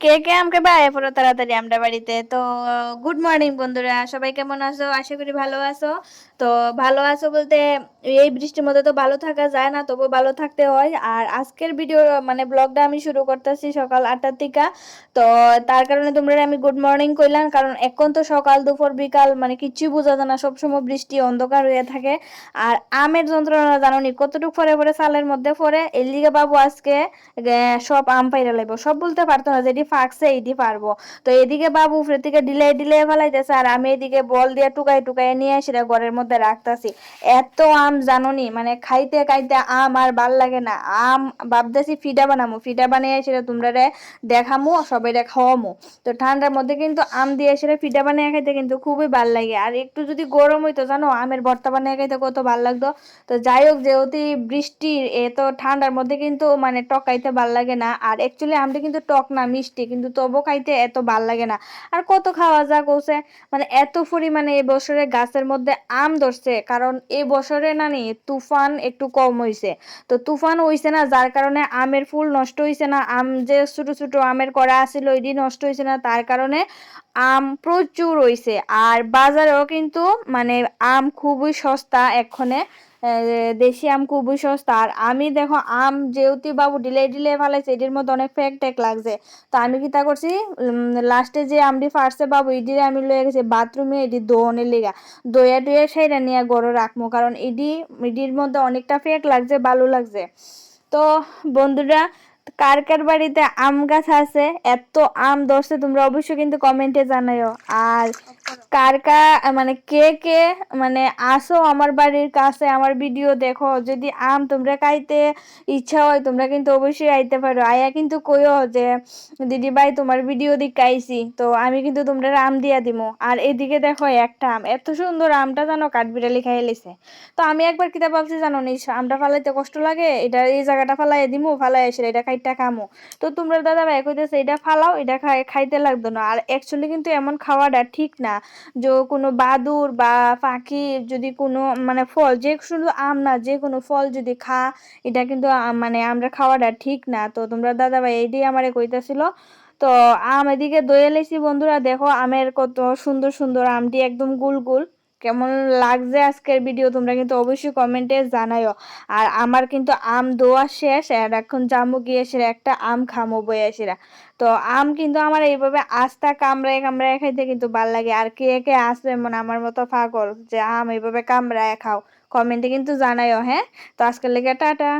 কে কে আমাকে পড়ো তাড়াতাড়ি আমরা বাড়িতে? তো গুড মর্নিং বন্ধুরা, সবাই কেমন আছো? আশা করি ভালো আছো। তো, ভালো আছো বলতে এই বৃষ্টির মধ্যে তো ভালো থাকা যায় না তবু ভালো থাকতে হয়। আর আজকের ভিডিও মানে ব্লগটা আমি শুরু করতেছি সকাল আটটার থেকে তো, তার কারণে তোমরা আমি গুড মর্নিং কইলাম, কারণ এখন তো সকাল, দুপুর, বিকাল মানে কিচ্ছু বোঝা যায় না, সবসময় বৃষ্টি অন্ধকার হয়ে থাকে। আর আমের যন্ত্রণা জানো নি, কতটুকু পরে পরে সালের মধ্যে পরে এর বাবু আজকে সব আম পাইরা লাগবো সব বলতে পারতো না যেটি ফাঁকছে এইটি পারব। তো এদিকে বাবু উপরের থেকে ডিলে ডিলে ফেলাইতেছে আর আমি এদিকে বল দিয়ে টুকাই টুকাই নিয়ে সেটা ঘরের মধ্যে রাখতেছি। এত আম জাননি মানে খাইতে খাইতে আম আর ভালো লাগে না। আম ভাবতেছি ফিডা বানামো, ফিডা বানিয়ে সেটা তোমরা দেখামো, সবাই খাওয়ামো। তো ঠান্ডার মধ্যে কিন্তু আম দিয়ে সেটা ফিডা বানিয়ে খাইতে কিন্তু খুবই ভালো লাগে। আর একটু যদি গরম হইতো, জানো, আমের ভর্তা বানিয়ে খাইতে কত ভালো লাগতো। তো যাই হোক, যেহেতু বৃষ্টির এত ঠান্ডার মধ্যে কিন্তু মানে টক খাইতে ভালো লাগে না। আর অ্যাকচুয়ালি আমটা কিন্তু টক না, মিষ্টি কিন্তু তবু খাইতে এত ভালো লাগে না। আর কত খাওয়া যা কৌছে? মানে এত পরিমাণে এই বছরে গাছের মধ্যে আম ধরছে, কারণ এই বছরে না নি, তুফান একটু কম হইছে। তো তুফান হইছে না, যার কারণে আমের ফুল নষ্ট হইছে না, আম যে ছোট ছোট আমের করা আছিল ওইটি নষ্ট হইছে না, তার কারণে আম প্রচুর হইছে। আর বাজারেও কিন্তু মানে আম খুবই সস্তা এক্ষণে। দেশি আম খুবই সস্তা। আর আমি দেখো, আম যেহেতু বাবু ডিলে ডিলে ফেলাইছে এটির মধ্যে অনেক ফেক টেক লাগছে। তো আমি কি তা করছি? লাস্টে যে আমটি ফার্সে বাবু এটিরে আমি লয়ে গেছি বাথরুমে এটি দোনের লেগা। দইয়া টইয়া সেইটা নিয়ে গড়ে রাখব কারণ এটি, এটির মধ্যে অনেকটা ফেক লাগছে ভালো লাগছে। তো বন্ধুরা, কার কার বাড়িতে আম গাছ আছে, এত আম ধরছে, তোমরা অবশ্যই কিন্তু কমেন্টে জানাইও। আর কার কা মানে কে কে মানে আসো আমার বাড়ির কাছে, আমার ভিডিও দেখো। যদি আম তোমরা খাইতে ইচ্ছা হয়, তোমরা কিন্তু অবশ্যই আইতে পারো। আয়া কিন্তু কইও যে দিদি ভাই তোমার ভিডিও দিকে আইসি তো আমি কিন্তু তোমরা আম দিয়া দিমো। আর এদিকে দেখো একটা আম, এত সুন্দর আমটা জানো কাঠবিড়ালি খাই লেছে। তো আমি একবার কিতা ভাবছি, জানো নি আমটা ফালাইতে কষ্ট লাগে? এটা এই জায়গাটা ফালাই দিমু ফালাই এসে এটা খাইটা খামো। তো তোমরা দাদা ভাই কইতেছে, এটা ফালাও, এটা খাই, খাইতে লাগতো না। আর অ্যাকচুয়ালি কিন্তু এমন খাওয়াটা ঠিক না। যে কোনো বাদুর বা পাখি যদি কোনো মানে ফল, যে শুধু আম না, যে কোনো ফল যদি খা, এটা কিন্তু মানে আমরা খাওয়াটা ঠিক না। তো তোমরা দাদা ভাই এইটাই আমারে কইতাছিল। তো আম এদিকে দইয়ে লেছি বন্ধুরা, দেখো আমের কত সুন্দর সুন্দর আমটি একদম গুল গুল। কেমন লাগছে আজকের ভিডিও তোমরা কিন্তু অবশ্যই কমেন্টে জানাইও আর আমার কিন্তু আম দোয়া শেষ, আর এখন জামু গিয়ে সে একটা আম খামো বয়াসিরা তো আম কিন্তু আমার এইভাবে আস্তা কামড়ায় কামড়ায় খাইতে কিন্তু ভালো লাগে। আর কে কে আসবে মানে আমার মতো ফাগল যে আম এইভাবে কামড়ায় খাও কমেন্টে কিন্তু জানাইও হ্যাঁ? তো আজকের লেগে টাটা।